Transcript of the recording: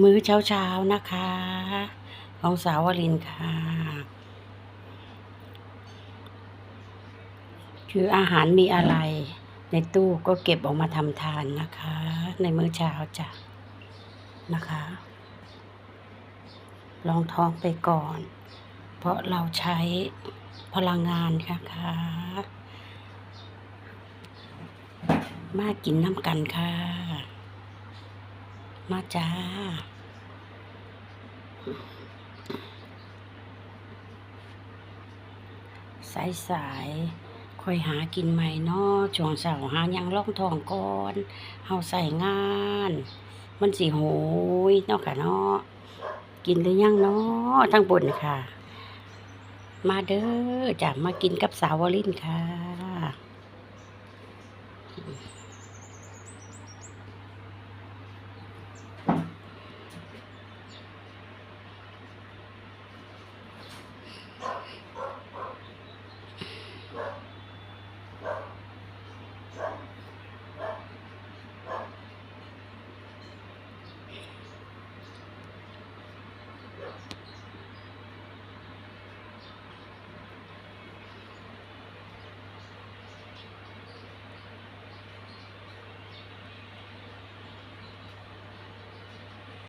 มื้อเช้าเช้านะคะ ของสาววลินค่ะ คืออาหารมีอะไร ในตู้ก็เก็บออกมาทำทานนะคะ ในมื้อเช้าจ้ะนะคะลองท้องไปก่อน เพราะเราใช้พลังงานนะคะมากินน้ำกันค่ะ มาจ้า สายสายคอยหากินใหม่นาะช่วงเสาหายังล่องทองก่อนเฮาใส่งาน มันสิโหยนาะค่ะเนาะกินหรือยังเนาะทั้งบนค่ะ มาเด้อจะมากินกับสาววลินค่ะ